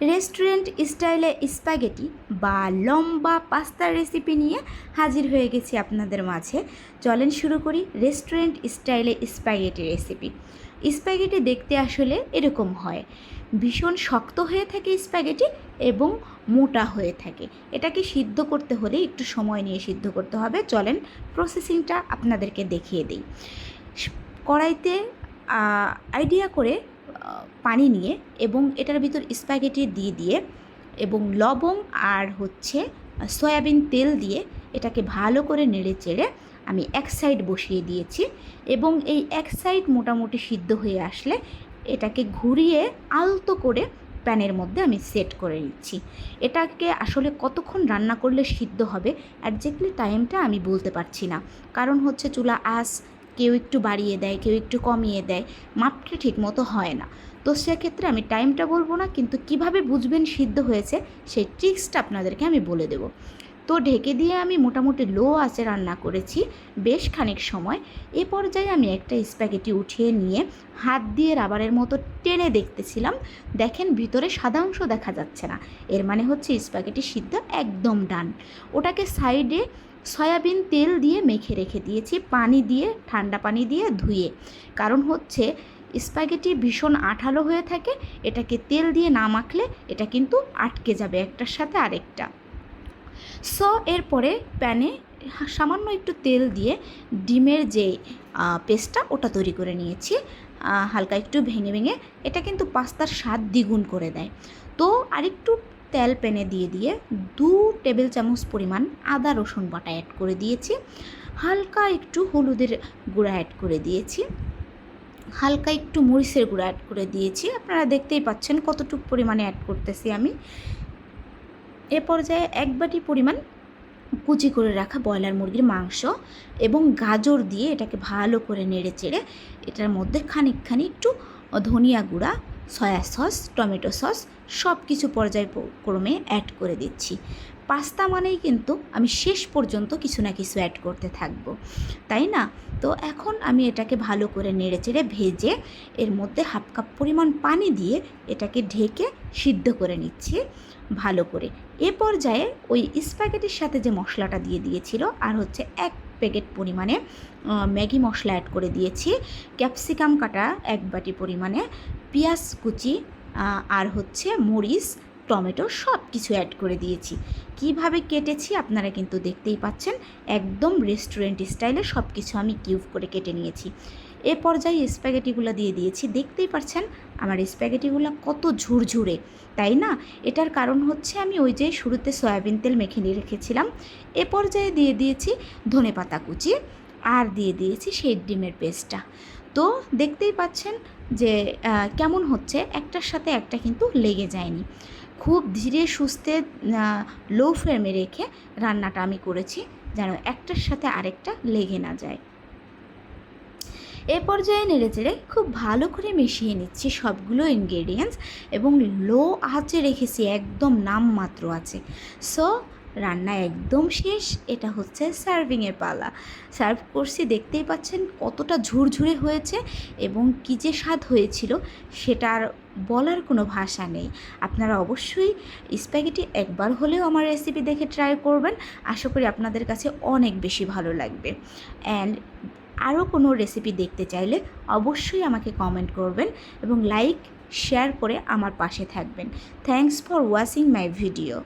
Restaurant স্টাইলে spaghetti বা লম্বা পাস্তার রেসিপি নিয়ে হাজির হয়ে গেছি আপনাদের মাঝে। চলেন শুরু করি রেস্টুরেন্ট স্টাইলে স্প্যাগেটি রেসিপি। স্প্যাগেটি দেখতে আসলে এরকম হয়। ভীষণ শক্ত হয়ে থাকে স্প্যাগেটি এবং মোটা হয়ে থাকে। এটাকে সিদ্ধ করতে হলে একটু সময় নিয়ে সিদ্ধ করতে হবে। চলেন প্রসেসিংটা আপনাদেরকে দেখিয়ে দিই। কড়াইতে আইডিয়া করে পানি নিয়ে এবং এটার ভিতর স্প্যাগেটি দিয়ে দিয়ে এবং লবং আর হচ্ছে সয়াবিন তেল দিয়ে এটাকে ভালো করে নেড়ে চেড়ে আমি এক সাইড বসিয়ে দিয়েছি এবং এই এক সাইড মোটামুটি সিদ্ধ হয়ে আসলে এটাকে ঘুরিয়ে আলতো করে প্যানের মধ্যে আমি সেট করে নিচ্ছি। এটাকে আসলে কতক্ষণ রান্না করলে সিদ্ধ হবে অ্যাডজেক্টলি টাইমটা আমি বলতে পারছি না। কারণ হচ্ছে চুলা আঁচ কেউ একটু বাড়িয়ে দেয়, কেউ একটু কমিয়ে দেয়, মাপটা ঠিক মতো হয় না। তো সেক্ষেত্রে আমি টাইমটা বলব না, কিন্তু কীভাবে বুঝবেন সিদ্ধ হয়েছে, সেই ট্রিক্সটা আপনাদেরকে আমি বলে দেবো। তো ঢেকে দিয়ে আমি মোটামুটি লো আঁচে রান্না করেছি বেশ খানিক সময়। এ পর্যায়ে আমি একটা স্প্যাগেটি উঠিয়ে নিয়ে হাত দিয়ে রাবারের মতো টেনে দেখতেছিলাম। দেখেন ভিতরে সাদা অংশ দেখা যাচ্ছে না। এর মানে হচ্ছে স্প্যাগেটি সিদ্ধ একদম ডান। ওটাকে সাইডে সয়াবিন তেল দিয়ে মেখে রেখে দিয়েছি, পানি দিয়ে, ঠান্ডা পানি দিয়ে ধুয়ে। কারণ হচ্ছে স্প্যাগেটি ভীষণ আঠালো হয়ে থাকে, এটাকে তেল দিয়ে না মাখলে এটা কিন্তু আটকে যাবে একটার সাথে আরেকটা। সো এরপরে প্যানে সামান্য একটু তেল দিয়ে ডিমের যে পেস্টটা ওটা তৈরি করে নিয়েছি। হালকা একটু ভেঙে ভেঙে এটা কিন্তু পাস্তার স্বাদ দ্বিগুণ করে দেয়। তো আরেকটু তেল প্যানে দিয়ে দিয়ে দু টেবিল চামচ পরিমাণ আদা রসুন বাটা অ্যাড করে দিয়েছি। হালকা একটু হলুদের গুঁড়া অ্যাড করে দিয়েছি। হালকা একটু মরিচের গুঁড়া অ্যাড করে দিয়েছি। আপনারা দেখতেই পাচ্ছেন কতটুকু পরিমাণে অ্যাড করতেছি আমি। এ পর্যায়ে এক বাটি পরিমাণ কুচি করে রাখা ব্রয়লার মুরগির মাংস এবং গাজর দিয়ে এটাকে ভালো করে নেড়ে চেড়ে এটার মধ্যে খানিকখানি একটু ধনিয়া গুঁড়া, সয়া সস, টমেটো সস সব কিছু পর্যায়ক্রমে অ্যাড করে দিচ্ছি। পাস্তা মানেই কিন্তু আমি শেষ পর্যন্ত কিছু না কিছু অ্যাড করতে থাকব। তাই না? তো এখন আমি এটাকে ভালো করে নেড়ে চেড়ে ভেজে এর মধ্যে হাফ কাপ পরিমাণ পানি দিয়ে এটাকে ঢেকে সিদ্ধ করে নিচ্ছি ভালো করে। এ পর্যায়ে ওই স্প্যাগেটির সাথে যে মশলাটা দিয়ে দিয়েছিল আর হচ্ছে এক প্যাকেট পরিমাণে ম্যাগি মশলা অ্যাড করে দিয়েছি। ক্যাপসিকাম কাটা এক বাটি পরিমাণে, পেঁয়াজ কুচি আর হচ্ছে মরিচ টমেটো সব কিছু অ্যাড করে দিয়েছি। কীভাবে কেটেছি আপনারা কিন্তু দেখতেই পাচ্ছেন, একদম রেস্টুরেন্ট স্টাইলে সব কিছু আমি কিউব করে কেটে নিয়েছি। এ পর্যায়ে স্প্যাগেটিগুলো দিয়ে দিয়েছি। দেখতেই পাচ্ছেন, আমার স্প্যাগেটিগুলো কত ঝুরঝুরে, তাই না? এটার কারণ হচ্ছে আমি ওই যে শুরুতে সয়াবিন তেল মেখে নিয়ে রেখেছিলাম। এ পর্যায়ে দিয়ে দিয়েছি ধনে পাতা কুচি আর দিয়ে দিয়েছি সেই ডিমের পেস্টটা তো দেখতেই পাচ্ছেন যে কেমন হচ্ছে? একটার সাথে একটা কিন্তু লেগে যায়নি। খুব ধীরে সুস্থে লো ফ্লেমে রেখে রান্নাটা আমি করেছি, যেন একটার সাথে আরেকটা লেগে না যায়। এ পর্যায়ে নেড়ে চেড়ে খুব ভালো করে মিশিয়ে নিচ্ছি সবগুলো ইনগ্রেডিয়েন্টস এবং লো আঁচে রেখেছি, একদম নামমাত্র আছে সো রান্না একদম শেষ, এটা হচ্ছে সার্ভিংয়ের পালা। সার্ভ করছি, দেখতেই পাচ্ছেন কতটা ঝুরঝুরে হয়েছে এবং কী যে স্বাদ হয়েছিল সেটার বলার কোনো ভাষা নেই। আপনারা অবশ্যই স্প্যাগেটি একবার হলেও আমার রেসিপি দেখে ট্রাই করবেন, আশা করি আপনাদের কাছে অনেক বেশি ভালো লাগবে। অ্যান্ড আরও কোনো রেসিপি দেখতে চাইলে অবশ্যই আমাকে কমেন্ট করবেন এবং লাইক, শেয়ার করে আমার পাশে থাকবেন। Thanks for watching my video.